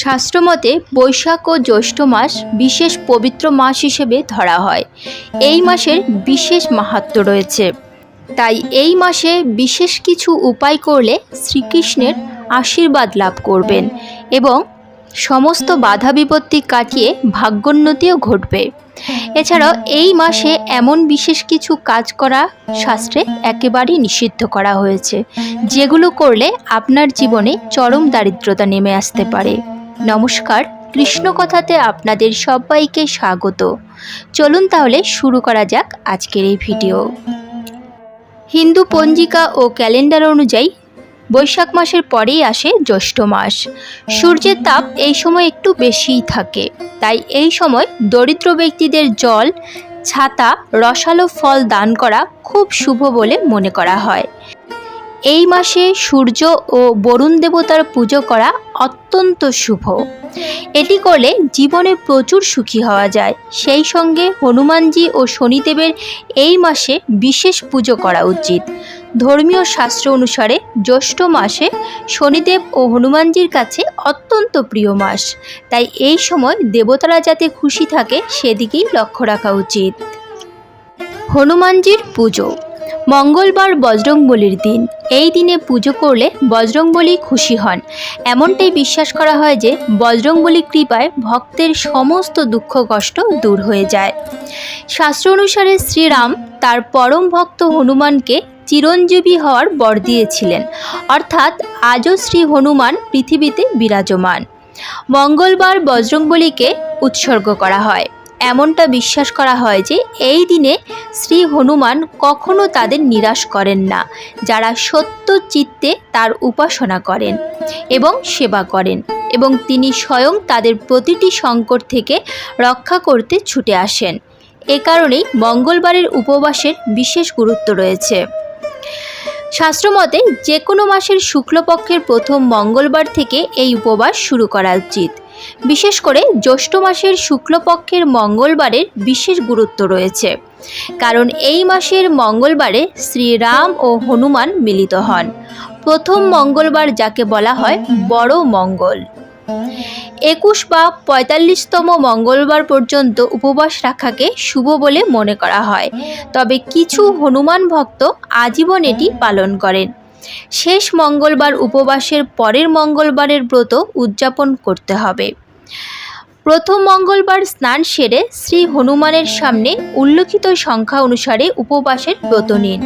শাস্ত্রমতে বৈশাখ ও জ্যৈষ্ঠ মাস বিশেষ পবিত্র মাস হিসেবে ধরা হয়। এই মাসের বিশেষ মাহাত্ম্য রয়েছে। তাই এই মাসে বিশেষ কিছু উপায় করলে শ্রীকৃষ্ণের আশীর্বাদ লাভ করবেন এবং সমস্ত বাধা বিপত্তি কাটিয়ে ভাগ্যোন্নতিও ঘটবে। এছাড়াও এই মাসে এমন বিশেষ কিছু কাজ করা শাস্ত্রে একেবারেই নিষিদ্ধ করা হয়েছে, যেগুলো করলে আপনার জীবনে চরম দারিদ্রতা নেমে আসতে পারে। নমস্কার কৃষ্ণ কথাতে আপনাদের সবাইকে স্বাগত। চলুন তাহলে শুরু করা যাক আজকের এই ভিডিও। হিন্দু পঞ্জিকা ও ক্যালেন্ডার অনুযায়ী বৈশাখ মাসের পরেই আসে জ্যৈষ্ঠ মাস। সূর্যের তাপ এই সময় একটু বেশিই থাকে। তাই এই সময় দরিদ্র ব্যক্তিদের জল, ছাতা, রসালো ফল দান করা খুব শুভ বলে মনে করা হয়। এই মাসে সূর্য ও বরুণ দেবতার পুজো করা অত্যন্ত শুভ। এটি করলে জীবনে প্রচুর সুখী হওয়া যায়। সেই সঙ্গে হনুমানজি ও শনিদেবের এই মাসে বিশেষ পুজো করা উচিত। ধর্মীয় শাস্ত্র অনুসারে জ্যৈষ্ঠ মাসে শনিদেব ও হনুমানজির কাছে অত্যন্ত প্রিয় মাস। তাই এই সময় দেবতারা যাতে খুশি থাকে, সেদিকেই লক্ষ্য রাখা উচিত। হনুমানজির পুজো। মঙ্গলবার বজরংবলির দিন। এই দিনে পুজো করলে বজরংবলী খুশি হন। এমনটাই বিশ্বাস করা হয় যে বজরংবলী কৃপায় ভক্তের সমস্ত দুঃখ কষ্ট দূর হয়ে যায়। শাস্ত্র অনুসারে শ্রীরাম তার পরম ভক্ত হনুমানকে চিরঞ্জীবী হওয়ার বর দিয়েছিলেন। অর্থাৎ আজও শ্রী হনুমান পৃথিবীতে বিরাজমান। মঙ্গলবার বজরংবলীকে উৎসর্গ করা হয়। এমনটা বিশ্বাস করা হয় যে এই দিনে শ্রী হনুমান কখনো তাদের নিরাশ করেন না, যারা সত্য চিত্তে তার উপাসনা করেন এবং সেবা করেন এবং তিনি স্বয়ং তাদের প্রতিটি সংকট থেকে রক্ষা করতে ছুটে আসেন। এ কারণেই মঙ্গলবারের উপবাসের বিশেষ গুরুত্ব রয়েছে। শাস্ত্রমতে যে কোনো মাসের শুক্লপক্ষের প্রথম মঙ্গলবার থেকে এই উপবাস শুরু করা উচিত। বিশেষ করে জ্যৈষ্ঠ মাসের শুক্লপক্ষের মঙ্গলবারের বিশেষ গুরুত্ব রয়েছে। কারণ এই মাসের মঙ্গলবারে শ্রীরাম ও হনুমান মিলিত হন। প্রথম মঙ্গলবার যাকে বলা হয় বড় মঙ্গল। একুশ বা পঁয়তাল্লিশতম মঙ্গলবার পর্যন্ত উপবাস রাখাকে শুভ বলে মনে করা হয়। তবে কিছু হনুমান ভক্ত আজীবন এটি পালন করেন। শেষ মঙ্গলবার উপবাসের পরের মঙ্গলবারের ব্রত উদযাপন করতে হবে। প্রথম মঙ্গলবার স্নান সেরে শ্রী হনুমানের সামনে উল্লেখিত সংখ্যা অনুসারে উপবাসের ব্রত নিন।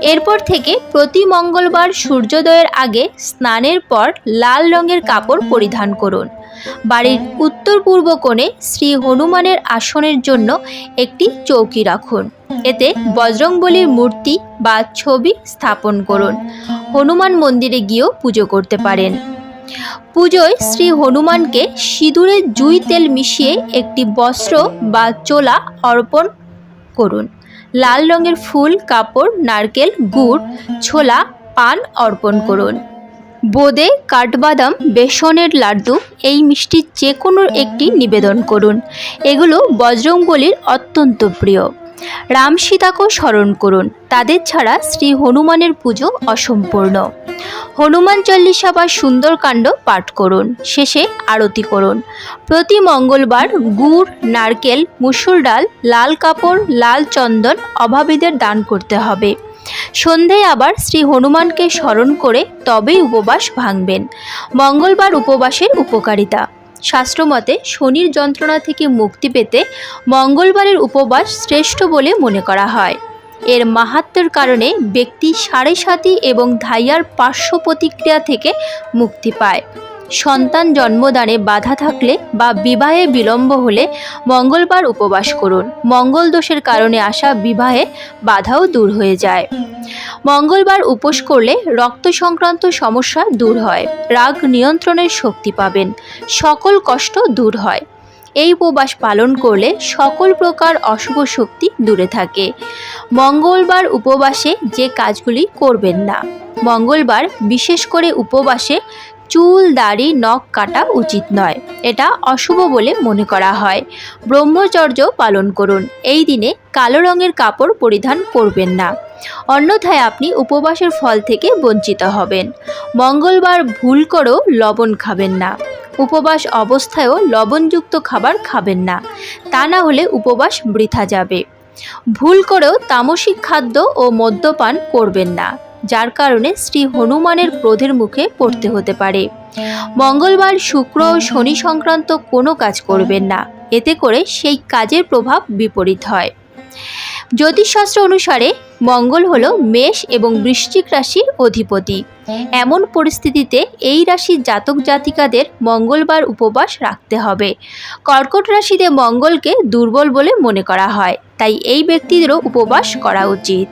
এরপর থেকে প্রতি মঙ্গলবার সূর্যোদয়ের আগে স্নানের পর লাল রঙের কাপড় পরিধান করুন। বাড়ির উত্তর পূর্ব কোণে শ্রী হনুমানের আসনের জন্য একটি চৌকি রাখুন। এতে বজরংবলীর মূর্তি বা ছবি স্থাপন করুন। হনুমান মন্দিরে গিয়েও পুজো করতে পারেন। পুজোয় শ্রী হনুমানকে সিঁদুরে জুই তেল মিশিয়ে একটি বস্ত্র বা চোলা অর্পণ করুন। লাল রঙের ফুল, কাপড়, নারকেল, গুড়, ছোলা, পান অর্পণ করুন। বোঁদে কাঠবাদাম, বেসনের লাড্ডু, এই মিষ্টির যে কোনো একটি নিবেদন করুন। এগুলো বজরংবলীর অত্যন্ত প্রিয়। রাম সীতাকেও স্মরণ করুন। তাদের ছাড়া শ্রী হনুমানের পুজো অসম্পূর্ণ। হনুমান চল্লিশা বা সুন্দরকাণ্ড পাঠ করুন। শেষে আরতি করুন। প্রতি মঙ্গলবার গুড়, নারকেল, মুসুর ডাল, লাল কাপড়, লাল চন্দন অভাবীদের দান করতে হবে। সন্ধ্যায় আবার শ্রী হনুমানকে স্মরণ করে তবেই উপবাস ভাঙবেন। মঙ্গলবার উপবাসের উপকারিতা। শাস্ত্রমতে শনির যন্ত্রণা থেকে মুক্তি পেতে মঙ্গলবারের উপবাস শ্রেষ্ঠ বলে মনে করা হয়। এর মাহাত্মের কারণে ব্যক্তি সাড়ে সাতি এবং ধাইয়ার পার্শ্ব প্রতিক্রিয়া থেকে মুক্তি পায়। সন্তান জন্মদানে বাধা থাকলে বা বিবাহে বিলম্ব হলে মঙ্গলবার উপবাস করুন। মঙ্গল দোষের কারণে আসা বিবাহে বাধাও দূর হয়ে যায়। মঙ্গলবার উপোস করলে রক্ত সংক্রান্ত সমস্যা দূর হয়। রাগ নিয়ন্ত্রণের শক্তি পাবেন। সকল কষ্ট দূর হয়। এই উপবাস পালন করলে সকল প্রকার অশুভ শক্তি দূরে থাকে। মঙ্গলবার উপবাসে যে কাজগুলি করবেন না। মঙ্গলবার বিশেষ করে উপবাসে চুল, দাড়ি, নখ কাটা উচিত নয়। এটা অশুভ বলে মনে করা হয়। ব্রহ্মচর্য পালন করুন। এই দিনে কালো রঙের কাপড় পরিধান করবেন না। অন্যথায় আপনি উপবাসের ফল থেকে বঞ্চিত হবেন। মঙ্গলবার ভুল করেও লবণ খাবেন না। উপবাস অবস্থায়ও লবণযুক্ত খাবার খাবেন না। তা না হলে উপবাস বৃথা যাবে। ভুল করেও তামসিক খাদ্য ও মদ্যপান করবেন না। যার কারণে শ্রী হনুমানের ক্রোধের মুখে পড়তে হতে পারে। মঙ্গলবার শুক্র ও শনি সংক্রান্ত কোনো কাজ করবেন না। এতে করে সেই কাজের প্রভাব বিপরীত হয়। জ্যোতিষশাস্ত্র অনুসারে মঙ্গল হল মেষ এবং বৃশ্চিক রাশির অধিপতি। এমন পরিস্থিতিতে এই রাশির জাতক জাতিকাদের মঙ্গলবার উপবাস রাখতে হবে। কর্কট রাশিতে মঙ্গলকে দুর্বল বলে মনে করা হয়। তাই এই ব্যক্তিদেরও উপবাস করা উচিত।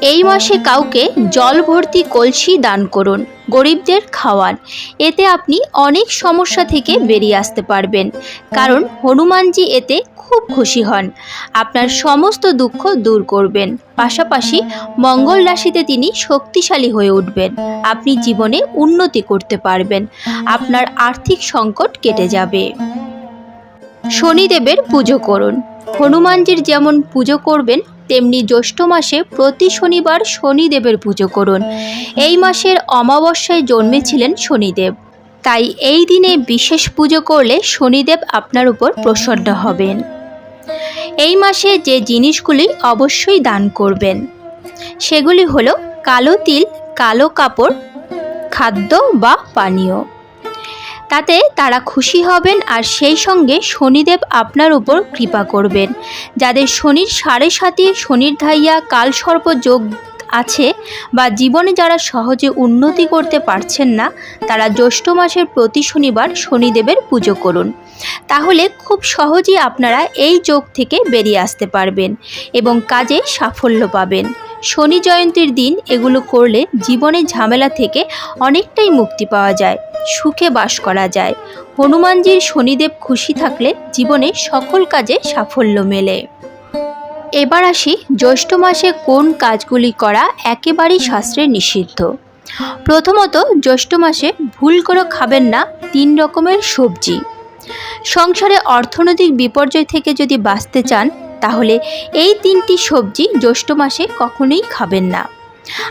এই মাসে কাউকে জল ভর্তি কলসি দান করুন, গরিবদের খাওয়ান। এতে আপনি অনেক সমস্যা থেকে বেরিয়ে আসতে পারবেন। কারণ হনুমানজি এতে খুব খুশি হন। আপনার সমস্ত দুঃখ দূর করবেন। পাশাপাশি মঙ্গল রাশিতে তিনি শক্তিশালী হয়ে উঠবেন। আপনি জীবনে উন্নতি করতে পারবেন। আপনার আর্থিক সংকট কেটে যাবে। শনিদেবের পুজো করুন। হনুমানজির যেমন পুজো করবেন তেমনি জ্যৈষ্ঠ মাসে প্রতি শনিবার শনিদেবের পুজো করুন। এই মাসের অমাবস্যায় জন্মেছিলেন শনিদেব। তাই এই দিনে বিশেষ পুজো করলে শনিদেব আপনার উপর প্রসন্ন হবেন। এই মাসে যে জিনিসগুলি অবশ্যই দান করবেন, সেগুলি হলো কালো তিল, কালো কাপড়, খাদ্য বা পানীয়। তাতে তারা খুশি হবেন আর সেই সঙ্গে শনিদেব আপনার উপর কৃপা করবেন। যাদের শনির সাড়ে সাথে, শনির ধাইয়া কালসর্প যোগ আছে বা জীবনে যারা সহজে উন্নতি করতে পারছেন না, তারা জ্যৈষ্ঠ মাসের প্রতি শনিবার শনিদেবের পুজো করুন। তাহলে খুব সহজেই আপনারা এই যোগ থেকে বেরিয়ে আসতে পারবেন এবং কাজে সাফল্য পাবেন। শনি জয়ন্তীর দিন এগুলো করলে জীবনে ঝামেলা থেকে অনেকটাই মুক্তি পাওয়া যায়, সুখে বাস করা যায়। হনুমানজির শনিদেব খুশি থাকলে জীবনে সকল কাজে সাফল্য মেলে। এবার আসি জ্যৈষ্ঠ মাসে কোন কাজগুলি করা একেবারেই শাস্ত্রে নিষিদ্ধ। প্রথমত জ্যৈষ্ঠ মাসে ভুল করে খাবেন না তিন রকমের সবজি। সংসারে অর্থনৈতিক বিপর্যয় থেকে যদি বাঁচতে চান তাহলে এই তিনটি সবজি জ্যৈষ্ঠ মাসে কখনোই খাবেন না।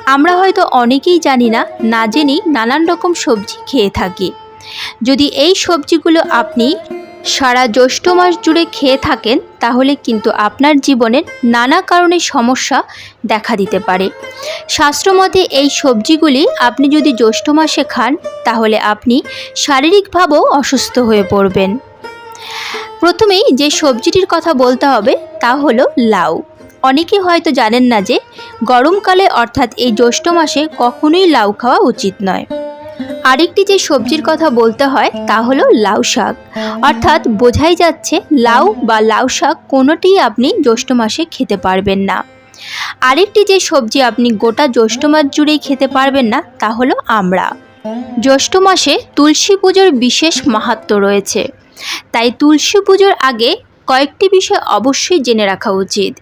আমরা হয়তো অনেকেই জানি না না জেনেই নানান রকম সবজি খেয়ে থাকি। যদি এই সবজিগুলো আপনি সারা জ্যৈষ্ঠ মাস জুড়ে খেয়ে থাকেন, তাহলে কিন্তু আপনার জীবনের নানা কারণে সমস্যা দেখা দিতে পারে। শাস্ত্রমতে এই সবজিগুলি আপনি যদি জ্যৈষ্ঠ মাসে খান, তাহলে আপনি শারীরিকভাবেও অসুস্থ হয়ে পড়বেন। প্রথমেই যে সবজিটির কথা বলতে হবে তা হলো লাউ। অনেকে হয়তো জানেন না যে, গরমকালে অর্থাৎ এই জ্যৈষ্ঠ মাসে কখনোই লাউ খাওয়া উচিত নয়। আরেকটি যে সবজির কথা বলতে হয় তা হলো লাউ শাক। অর্থাৎ বোঝাই যাচ্ছে লাউ বা লাউ শাক কোনোটিই আপনি জ্যৈষ্ঠ মাসে খেতে পারবেন না। আরেকটি যে সবজি আপনি গোটা জ্যৈষ্ঠ মাস জুড়েই খেতে পারবেন না তা হলো আমড়া। জ্যৈষ্ঠ মাসে তুলসী পুজোর বিশেষ মাহাত্ম রয়েছে। তাই তুলসী পুজোর আগে কয়েকটি বিষয় অবশ্যই জেনে রাখা উচিত।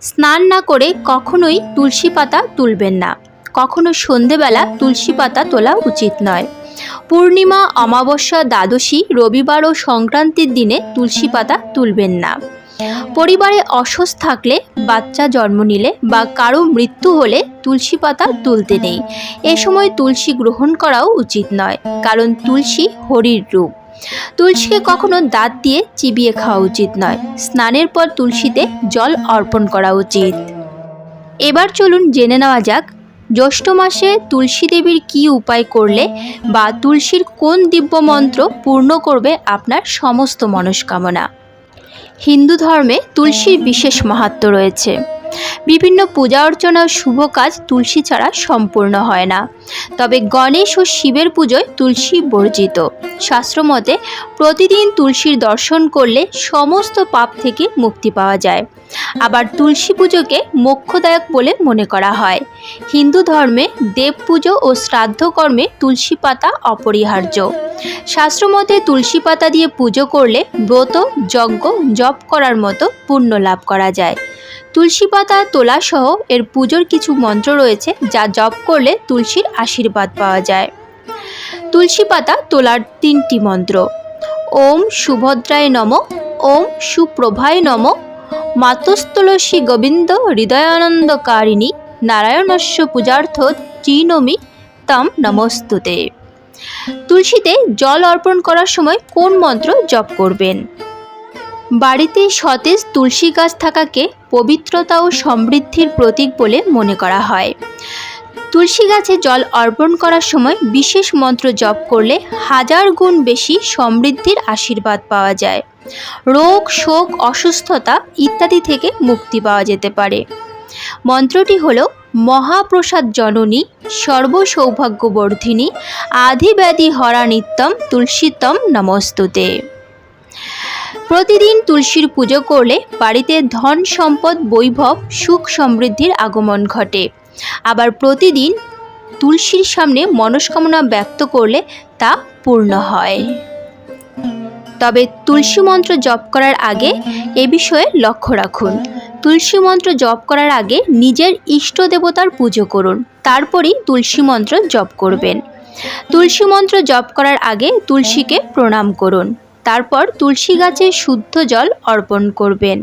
স্নান না করে কখনোই তুলসী পাতা তুলবেন না। কখনো সন্ধেবেলা তুলসী পাতা তোলা উচিত নয়। পূর্ণিমা, অমাবস্যা, দ্বাদশী, রবিবার ও সংক্রান্তির দিনে তুলসী পাতা তুলবেন না। পরিবারে অসুস্থ থাকলে বাচ্চা জন্ম নিলে বা কারও মৃত্যু হলে তুলসী পাতা তুলতে নেই। এ সময় তুলসী গ্রহণ করাও উচিত নয়, কারণ তুলসী হরির রূপ। তুলসীকে কখনো দাঁত দিয়ে চিবিয়ে খাওয়া উচিত নয়। স্নানের পর তুলসীতে জল অর্পণ করা উচিত। এবার চলুন জেনে নেওয়া যাক, জ্যৈষ্ঠ মাসে তুলসী দেবীর কী উপায় করলে বা তুলসীর কোন দিব্য মন্ত্র পূর্ণ করবে আপনার সমস্ত মনস্কামনা। হিন্দু ধর্মে তুলসীর বিশেষ মাহাত্ম রয়েছে। বিভিন্ন পূজা অর্চনা ও শুভ কাজ তুলসী ছাড়া সম্পূর্ণ হয় না। তবে গণেশ ও শিবের পুজোয় তুলসী বর্জিত। শাস্ত্রমতে প্রতিদিন তুলসীর দর্শন করলে সমস্ত পাপ থেকে মুক্তি পাওয়া যায়। আবার তুলসী পুজোকে মোক্ষদায়ক বলে মনে করা হয়। হিন্দু ধর্মে দেব পুজো ও শ্রাদ্ধ কর্মে তুলসী পাতা অপরিহার্য। শাস্ত্রমতে তুলসী পাতা দিয়ে পুজো করলে ব্রত, যজ্ঞ, জপ করার মতো পুণ্য লাভ করা যায়। তুলসী পাতা তোলা সহ এর পুজোর কিছু মন্ত্র রয়েছে যা জপ করলে তুলসীর আশীর্বাদ পাওয়া যায়। তুলসী পাতা তোলার তিনটি মন্ত্র। ওম সুভদ্রায় নম, ওম সুপ্রভায় নম মাতস্তলসী গোবিন্দ হৃদয়ানন্দকারিণী, নারায়ণস্য পূজার্থ চিনমি তম নমস্তুতে। তুলসীতে জল অর্পণ করার সময় কোন মন্ত্র জপ করবেন? বাড়িতে সতেজ তুলসী গাছ থাকাকে পবিত্রতা ও সমৃদ্ধির প্রতীক বলে মনে করা হয়। তুলসী গাছে জল অর্পণ করার সময় বিশেষ মন্ত্র জপ করলে হাজার গুণ বেশি সমৃদ্ধির আশীর্বাদ পাওয়া যায়। রোগ, শোক, অসুস্থতা ইত্যাদি থেকে মুক্তি পাওয়া যেতে পারে। মন্ত্রটি হল মহাপ্রসাদ জননী, সর্বসৌভাগ্যবর্ধিনী, আধিব্যাধি হরা নিত্যম তুলসীতম নমস্তুতে। প্রতিদিন তুলসীর পুজো করলে বাড়িতে ধন সম্পদ, বৈভব, সুখ সমৃদ্ধির আগমন ঘটে। আবার প্রতিদিন তুলসীর সামনে মনস্কামনা ব্যক্ত করলে তা পূর্ণ হয়। তবে তুলসী মন্ত্র জপ করার আগে এ বিষয়ে লক্ষ্য রাখুন। তুলসী মন্ত্র জপ করার আগে নিজের ইষ্ট দেবতার পুজো করুন। তারপরই তুলসী মন্ত্র জপ করবেন। তুলসী মন্ত্র জপ করার আগে তুলসীকে প্রণাম করুন। তারপর তুলসী গাছে শুদ্ধ জল অর্পণ করবেন।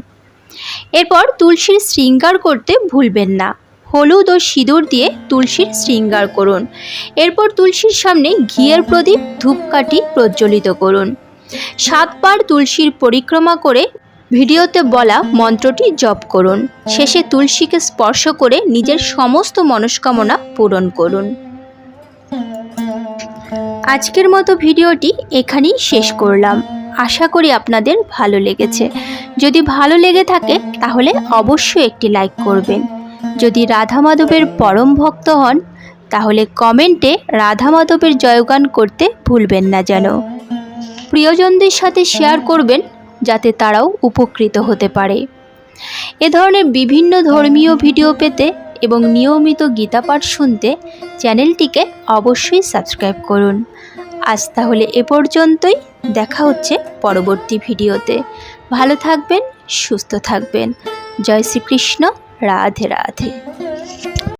এরপর তুলসীর শৃঙ্গার করতে ভুলবেন না। হলুদ ও সিঁদুর দিয়ে তুলসীর শৃঙ্গার করুন। এরপর তুলসীর সামনে ঘিয়ের প্রদীপ, ধূপকাঠি প্রজ্বলিত করুন। সাতবার তুলসীর পরিক্রমা করে ভিডিওতে বলা মন্ত্রটি জপ করুন। শেষে তুলসীকে স্পর্শ করে নিজের সমস্ত মনস্কামনা পূরণ করুন। আজকের মতো ভিডিওটি এখানেই শেষ করলাম। আশা করি আপনাদের ভালো লেগেছে। যদি ভালো লেগে থাকে, তাহলে অবশ্যই একটি লাইক করবেন। যদি রাধা মাধবের পরম ভক্ত হন, তাহলে কমেন্টে রাধা মাধবের জয়গান করতে ভুলবেন না যেন। প্রিয়জনদের সাথে শেয়ার করবেন, যাতে তারাও উপকৃত হতে পারে। এ ধরনের বিভিন্ন ধর্মীয় ভিডিও পেতে এবং নিয়মিত গীতা পাঠ শুনতে চ্যানেলটিকে অবশ্যই সাবস্ক্রাইব করুন। আজ তাহলে এ পর্যন্তই। দেখা হচ্ছে পরবর্তী ভিডিওতে। ভালো থাকবেন, সুস্থ থাকবেন। জয় শ্রীকৃষ্ণ, রাধে রাধে।